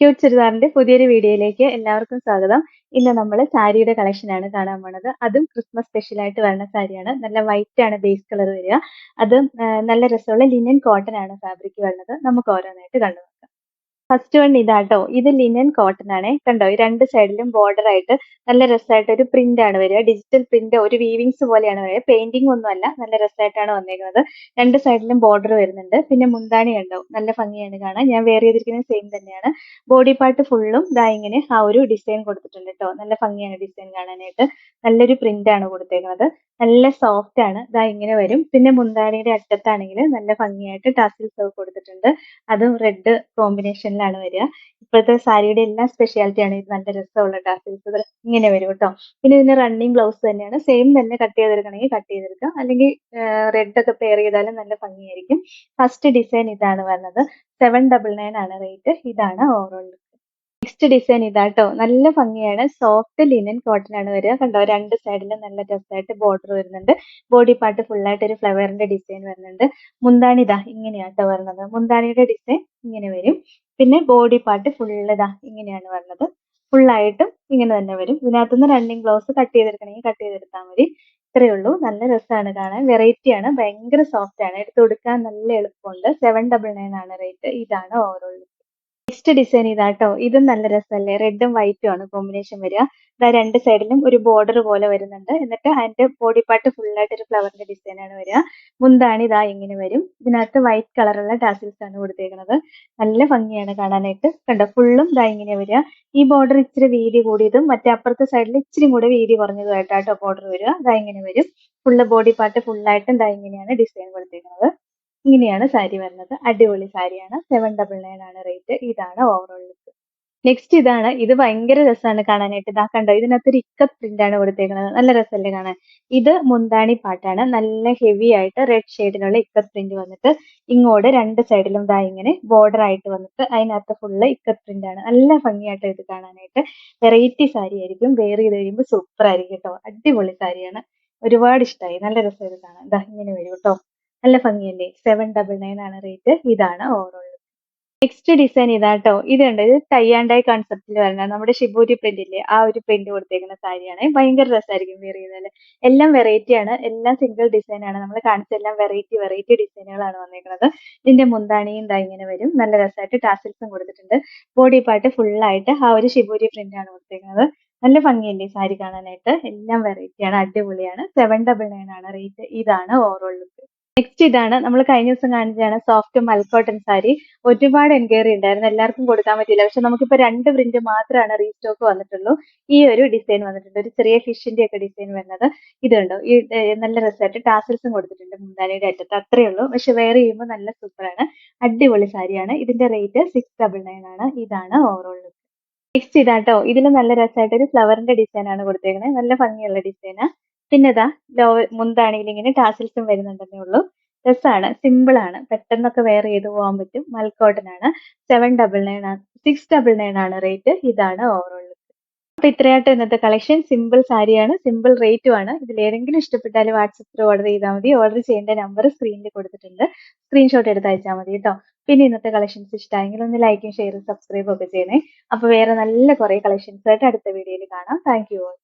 Cute ചുരിദാറിന്റെ പുതിയൊരു വീഡിയോയിലേക്ക് എല്ലാവർക്കും സ്വാഗതം. ഇന്ന് നമ്മൾ സാരിയുടെ കളക്ഷൻ ആണ് കാണാൻ പോണത്. അതും ക്രിസ്മസ് സ്പെഷ്യൽ ആയിട്ട് വരുന്ന സാരിയാണ്. നല്ല വൈറ്റ് ആണ് ബേസ് കളർ വരിക. അതും നല്ല രസമുള്ള ലിനൻ കോട്ടൺ ആണ് ഫാബ്രിക് വരുന്നത്. നമുക്ക് ഓരോന്നായിട്ട് കണ്ടു ഫസ്റ്റ് വൺ ഇതാട്ടോ. ഇത് ലിനൻ കോട്ടൺ ആണ്. കണ്ടോ? രണ്ട് സൈഡിലും ബോർഡർ ആയിട്ട് നല്ല രസമായിട്ട് ഒരു പ്രിന്റ് ആണ് വരിക. ഡിജിറ്റൽ പ്രിന്റ് ഒരു വീവിങ്സ് പോലെയാണ് വരിക. പെയിന്റിംഗ് ഒന്നുമല്ല നല്ല രസമായിട്ടാണ് വന്നേക്കുന്നത്. രണ്ട് സൈഡിലും ബോർഡർ വരുന്നുണ്ട്. പിന്നെ മുന്താണി ഉണ്ടോ നല്ല ഭംഗിയാണ് കാണാൻ. ഞാൻ വെയർ ചെയ്തിരിക്കുന്നത് സെയിം തന്നെയാണ്. ബോഡി പാർട്ട് ഫുള്ളും ദാ ഇങ്ങനെ ആ ഒരു ഡിസൈൻ കൊടുത്തിട്ടുണ്ട് കേട്ടോ. നല്ല ഭംഗിയാണ് ഡിസൈൻ കാണാനായിട്ട്. നല്ലൊരു പ്രിന്റ് ആണ് കൊടുത്തേക്കുന്നത്. നല്ല സോഫ്റ്റ് ആണ്. ഇതാ ഇങ്ങനെ വരും. പിന്നെ മുന്താണിയുടെ അറ്റത്താണെങ്കിൽ നല്ല ഭംഗിയായിട്ട് ടാസിൽസ് ഒക്കെ കൊടുത്തിട്ടുണ്ട്. അതും റെഡ് കോമ്പിനേഷനിലാണ് വരിക. ഇപ്പോഴത്തെ സാരിയുടെ എല്ലാ സ്പെഷ്യാലിറ്റി ആണ്. ഇത് നല്ല രസമുള്ള ടാസിൽസ് ഇങ്ങനെ വരും കേട്ടോ. പിന്നെ ഇതിന് റണ്ണിങ് ബ്ലൗസ് തന്നെയാണ്. സെയിം തന്നെ കട്ട് ചെയ്തെടുക്കണമെങ്കിൽ കട്ട് ചെയ്തെടുക്കാം. അല്ലെങ്കിൽ റെഡ് ഒക്കെ പെയർ ചെയ്താലും നല്ല ഭംഗിയായിരിക്കും. ഫസ്റ്റ് ഡിസൈൻ ഇതാണ് വരുന്നത് സെവൻ ഡബിൾ നയൻ ആണ് റേറ്റ് ഇതാണ് ഓവറോൾ നെക്സ്റ്റ് ഡിസൈൻ ഇതാട്ടോ. നല്ല ഭംഗിയാണ്. സോഫ്റ്റ് ലിനൻ കോട്ടൺ ആണ് വരിക. കണ്ടോ? രണ്ട് സൈഡിലും നല്ല രസമായിട്ട് ബോർഡർ വരുന്നുണ്ട്. ബോഡി പാർട്ട് ഫുൾ ആയിട്ട് ഒരു ഫ്ലവറിന്റെ ഡിസൈൻ വരുന്നുണ്ട്. മുന്താണി ഇതാ ഇങ്ങനെയാട്ടോ വരുന്നത് മുന്താണിയുടെ ഡിസൈൻ ഇങ്ങനെ വരും. പിന്നെ ബോഡി പാർട്ട് ഫുൾ ഇതാ ഇങ്ങനെയാണ് വരുന്നത് ഫുൾ ആയിട്ടും ഇങ്ങനെ തന്നെ വരും. ഇതിനകത്തുനിന്ന് റണ്ണിങ് ബ്ലൗസ് കട്ട് ചെയ്തെടുക്കണമെങ്കിൽ കട്ട് ചെയ്തെടുത്താൽ മതി. ഇത്രയേ ഉള്ളൂ. നല്ല രസമാണ് കാണാൻ. വെറൈറ്റി ആണ്. ഭയങ്കര സോഫ്റ്റ് ആണ്. എടുത്ത് കൊടുക്കാൻ നല്ല എളുപ്പമുണ്ട്. സെവൻ ഡബിൾ നയൻ ആണ് റേറ്റ് ഇതാണ് ഓവറോൾ നെക്സ്റ്റ് ഡിസൈൻ ഇതാട്ടോ ഇതും നല്ല രസമല്ലേ? റെഡും വൈറ്റും ആണ് കോമ്പിനേഷൻ വരിക. ഇതാ രണ്ട് സൈഡിലും ഒരു ബോർഡർ പോലെ വരുന്നുണ്ട്. എന്നിട്ട് അതിന്റെ ബോഡി പാർട്ട് ആയിട്ട് ഒരു ഫ്ലവറിന്റെ ഡിസൈൻ ആണ് വരിക. മുന്താണി ഇതാ ഇങ്ങനെ വരും. ഇതിനകത്ത് വൈറ്റ് കളറുള്ള ടാസിൽസ് ആണ് കൊടുത്തേക്കുന്നത് നല്ല ഭംഗിയാണ് കാണാനായിട്ട്. കണ്ടോ? ഫുള്ളും ഇതാ ഇങ്ങനെ വരിക. ഈ ബോർഡർ ഇച്ചിരി വീതി കൂടിയതും മറ്റേ അപ്പുറത്തെ സൈഡിൽ ഇച്ചിരി കൂടെ വീതി കുറഞ്ഞതുമായിട്ടാട്ടോ ബോർഡർ വരിക. ഇതാ ഇങ്ങനെ വരും. ഫുള്ള് ബോഡി പാർട്ട് ഫുള്ളായിട്ടും ഇതാ ഇങ്ങനെയാണ് ഡിസൈൻ കൊടുത്തേക്കുന്നത് ഇങ്ങനെയാണ് സാരി വരുന്നത്. അടിപൊളി സാരിയാണ്. സെവൻ ഡബിൾ നയൻ ആണ് റേറ്റ് ഇതാണ് ഓവറോൾ ലുക്ക് നെക്സ്റ്റ് ഇതാണ്. ഇത് ഭയങ്കര രസമാണ് കാണാനായിട്ട്. ഇതാ കണ്ടോ? ഇതിനകത്ത് ഒരു ഇക്കത്ത് പ്രിന്റ് ആണ് കൊടുത്തേക്കുന്നത് നല്ല രസമല്ലേ കാണാൻ? ഇത് മുന്താണി പാട്ടാണ്. നല്ല ഹെവി ആയിട്ട് റെഡ് ഷെയ്ഡിലുള്ള ഇക്ക പ്രിന്റ് വന്നിട്ട് ഇങ്ങോട്ട് രണ്ട് സൈഡിലും ഇതാ ഇങ്ങനെ ബോർഡർ ആയിട്ട് വന്നിട്ട് അതിനകത്ത് ഫുള്ള് ഇക്ക പ്രിന്റ് ആണ്. നല്ല ഭംഗിയായിട്ട് ഇത് കാണാനായിട്ട്. വെറൈറ്റി സാരി ആയിരിക്കും. വെയർ ചെയ്ത് കഴിയുമ്പോൾ സൂപ്പർ ആയിരിക്കും കേട്ടോ. അടിപൊളി സാരിയാണ്. ഒരുപാട് ഇഷ്ടമായി നല്ല രസം ഇത് കാണാൻ. ഇതാ ഇങ്ങനെ വരും കേട്ടോ. നല്ല ഭംഗിയല്ലേ സെവൻ ഡബിൾ നയൻ ആണ് റേറ്റ് ഇതാണ് ഓവറോൾ നെക്സ്റ്റ് ഡിസൈൻ ഇതാട്ടോ. ഇതുണ്ട് ഇത് ടൈ ആൻഡ് ഡൈ കൺസെപ്റ്റിൽ വരുന്ന നമ്മുടെ ഷിബൂരി പ്രിന്റ് ഇല്ലേ? ആ ഒരു പ്രിന്റ് കൊടുത്തേക്കുന്ന സാരിയാണ്. ഭയങ്കര രസമായിരിക്കും വെയർ ചെയ്താൽ എല്ലാം വെറൈറ്റി ആണ്. എല്ലാം സിംഗിൾ ഡിസൈൻ ആണ്. നമ്മൾ കാണിച്ച എല്ലാം വെറൈറ്റി വെറൈറ്റി ഡിസൈനുകളാണ് വന്നേക്കുന്നത്. ഇതിന്റെ മുന്താണിയും ഇതാ ഇങ്ങനെ വരും. നല്ല രസമായിട്ട് ടാസിൽസും കൊടുത്തിട്ടുണ്ട്. ബോഡി പാർട്ട് ഫുൾ ആയിട്ട് ആ ഒരു ഷിബൂരി പ്രിന്റ് ആണ് കൊടുത്തേക്കുന്നത്. നല്ല ഭംഗിയല്ലേ സാരി കാണാനായിട്ട്. എല്ലാം വെറൈറ്റി ആണ്. അടിപൊളിയാണ്. സെവൻ ഡബിൾ നയൻ ആണ് റേറ്റ് ഇതാണ് ഓവറോൾ ലുക്ക് നെക്സ്റ്റ് ഇതാണ് നമ്മൾ കഴിഞ്ഞ ദിവസം കാണിച്ചതാണ് സോഫ്റ്റ് മൽക്കോട്ടൺ സാരി ഒരുപാട് എൻക്വയറി ഉണ്ടായിരുന്നു. എല്ലാവർക്കും കൊടുക്കാൻ പറ്റിയില്ല. പക്ഷെ നമുക്കിപ്പോ രണ്ട് പ്രിന്റ് മാത്രമാണ് റീസ്റ്റോക്ക് വന്നിട്ടുള്ളൂ. ഈ ഒരു ഡിസൈൻ വന്നിട്ടുണ്ട്. ഒരു ചെറിയ ഫിഷിന്റെ ഒക്കെ ഡിസൈൻ വരുന്നത്. ഇതുണ്ടോ? ഈ നല്ല രസമായിട്ട് ടാസൽസും കൊടുത്തിട്ടുണ്ട് മുന്താനിയുടെ അറ്റത്ത്. അത്രയേ ഉള്ളൂ. പക്ഷെ വെയർ ചെയ്യുമ്പോൾ നല്ല സൂപ്പറാണ് അടിപൊളി സാരിയാണ് ഇതിന്റെ റേറ്റ് സിക്സ് ഡബിൾ നയൻ ആണ്. ഇതാണ് ഓവറോൾ നെക്സ്റ്റ് ഇതാട്ടോ. ഇതിൽ നല്ല രസമായിട്ട് ഒരു ഫ്ലവറിന്റെ ഡിസൈൻ ആണ് കൊടുത്തേക്കുന്നത് നല്ല ഭംഗിയുള്ള ഡിസൈന് പിന്നെ ഇതാ ലോ മുന്താണിയിൽ ഇങ്ങനെ ടാസിൽസും വരുന്നുണ്ടെന്നേ ഉള്ളൂ. രസമാണ് സിമ്പിൾ ആണ് പെട്ടെന്നൊക്കെ വെയർ ചെയ്ത് പോകാൻ പറ്റും. മൽക്കോട്ടൺ ആണ് സെവൻ ഡബിൾ നയൻ ആണ്. സിക്സ് ഡബിൾ നയൻ ആണ് റേറ്റ്. ഇതാണ് ഓവറോൾ. അപ്പൊ ഇത്രയായിട്ട് ഇന്നത്തെ കളക്ഷൻ. സിമ്പിൾ സാരിയാണ് സിമ്പിൾ റേറ്റും ആണ്. ഇതിൽ ഏതെങ്കിലും ഇഷ്ടപ്പെട്ടാൽ വാട്സപ്പിൽ ഓർഡർ ചെയ്താൽ മതി. ഓർഡർ ചെയ്യേണ്ട നമ്പർ സ്ക്രീനിൽ കൊടുത്തിട്ടുണ്ട്. സ്ക്രീൻഷോട്ട് എടുത്ത് അയച്ചാൽ മതി കേട്ടോ. പിന്നെ ഇന്നത്തെ കളക്ഷൻസ് ഇഷ്ടമായെങ്കിൽ ഒന്ന് ലൈക്കും ഷെയറും സബ്സ്ക്രൈബും ഒക്കെ ചെയ്യണേ. അപ്പൊ വേറെ നല്ല കുറെ കളക്ഷൻസ് ആയിട്ട് അടുത്ത വീഡിയോയിൽ കാണാം. Thank you all.